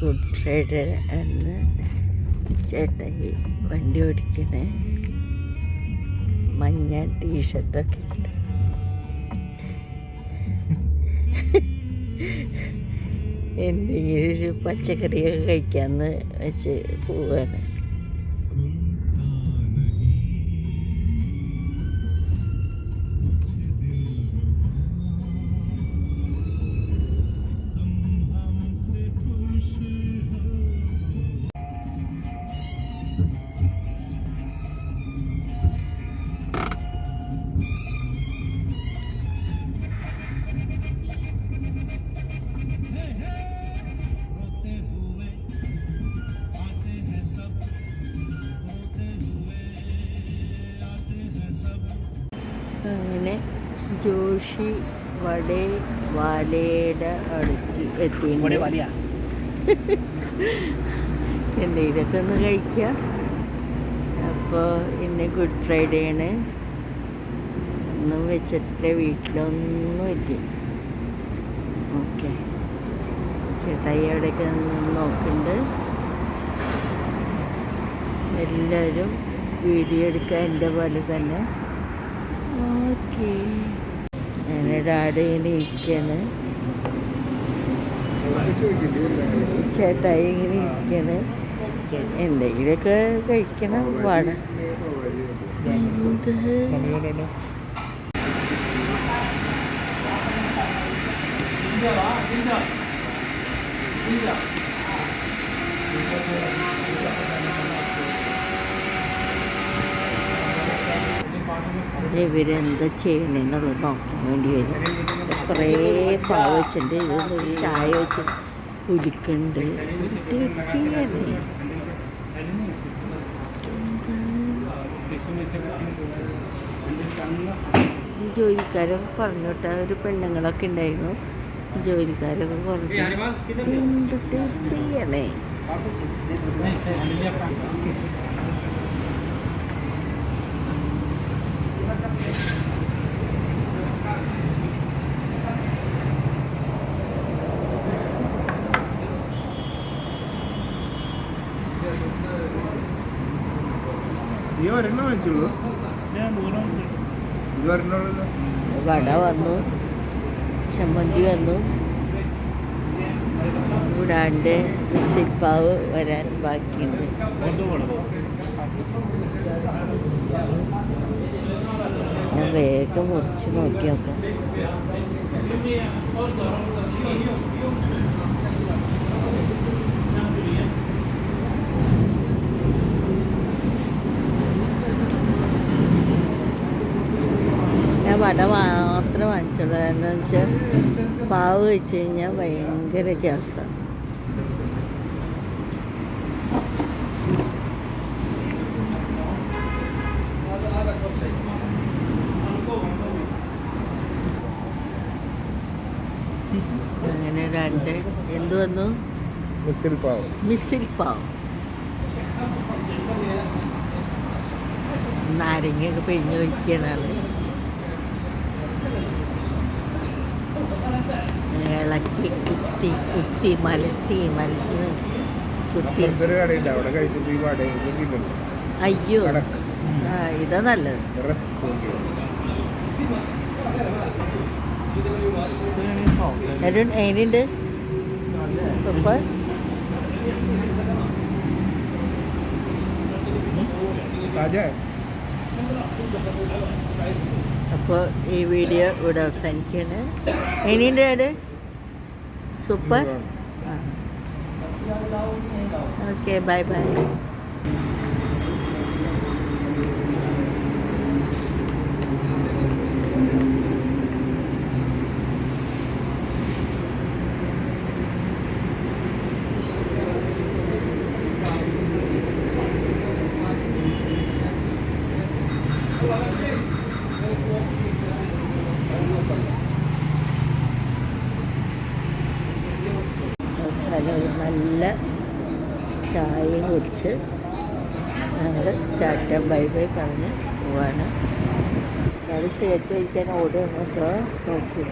Good Friday എന്ന് ചേട്ടായി വണ്ടി ഓടിക്കണേ. മഞ്ഞ ടീഷർട്ടൊക്കെ എന്തെങ്കിലും ഒരു പച്ചക്കറിയൊക്കെ കഴിക്കാമെന്ന് വെച്ച് പോവാണ്. അങ്ങനെ ജോഷി വടേ വാലയുടെ അടുത്ത് എത്തി എന്തെങ്കിലുമൊക്കെ ഒന്ന് കഴിക്കാം. അപ്പോൾ ഇന്ന് ഗുഡ് ഫ്രൈഡേ ആണ്. ഒന്നും വെച്ചിട്ട് വീട്ടിലൊന്നും ഇല്ല. ഓക്കെ ചേട്ടായി അവിടെയൊക്കെ നോക്കുന്നുണ്ട് എല്ലാവരും വീഡിയോ എടുക്കാൻ എന്റെ പോലെ തന്നെ. ഓക്കെ. അങ്ങനെ ഡാഡി ഇങ്ങനെ ഇരിക്കാണ്. ചേട്ടായി ഇങ്ങനെ ഇരിക്കാണ്. എന്തെങ്കിലുമൊക്കെ കഴിക്കണം വട എന്ത് ഇവരെന്താ ചെയ്യണമെന്നുള്ളത് നോക്കാൻ വേണ്ടി വരും. കുറേ പാവ് വെച്ചിട്ടുണ്ട്. ഇത് ചായ വെച്ച് കുടിക്കുന്നുണ്ട് ഇത് ചെയ്യണേ ജോലിക്കാരൊക്കെ പറഞ്ഞോട്ടെ ഒരു പെണ്ണുങ്ങളൊക്കെ ഉണ്ടായിരുന്നു. ജോലിക്കാരൊക്കെ എന്തിട്ട് ചെയ്യണേ? ഈ ഒരെണ്ണം വാങ്ങിച്ചുള്ളൂ ഇത് ഒരെണ്ണമുള്ളൂ വട വന്നു. ചമ്മന്തി വന്നു. കൂടാണ്ട് മിസ്സിപ്പാവ് വരാൻ ബാക്കിയുണ്ട്. ഞാൻ വേഗം മുറിച്ച് നോക്കി നോക്കാം വട മാത്രം വാങ്ങിച്ചുള്ളൂ എന്താണെന്ന് വെച്ചാൽ പാവ് വെച്ച് കഴിഞ്ഞാൽ ഭയങ്കര ഗ്യാസാണ് അങ്ങനെ രണ്ട്. എന്ത് വന്നു? മിസിൽ പാവ് മിസിൽ പാവ് നാരങ്ങയൊക്കെ പിഴിഞ്ഞ് ഇളക്കി കുത്തി കുത്തി മലത്തി മലത്തി. കുത്തി. അയ്യോ. ഇതാ നല്ലത്. എങ്ങനെയുണ്ട് സൂപ്പർ. അപ്പോൾ ഈ വീഡിയോ ഇവിടെ അവസാനിക്കുകയാണ്. എങ്ങനെയുണ്ട് ആട് സൂപ്പർ ഓക്കെ ബൈ ബൈ അവസാനം ഒരു നല്ല ചായ കുടിച്ച് ഞങ്ങൾ ടാറ്റ ബൈ ബൈ പറഞ്ഞ് പോവാണ്. അത് സേറ്റ് വയ്ക്കാൻ ഓടുകയെന്നൊക്കെ നോക്കി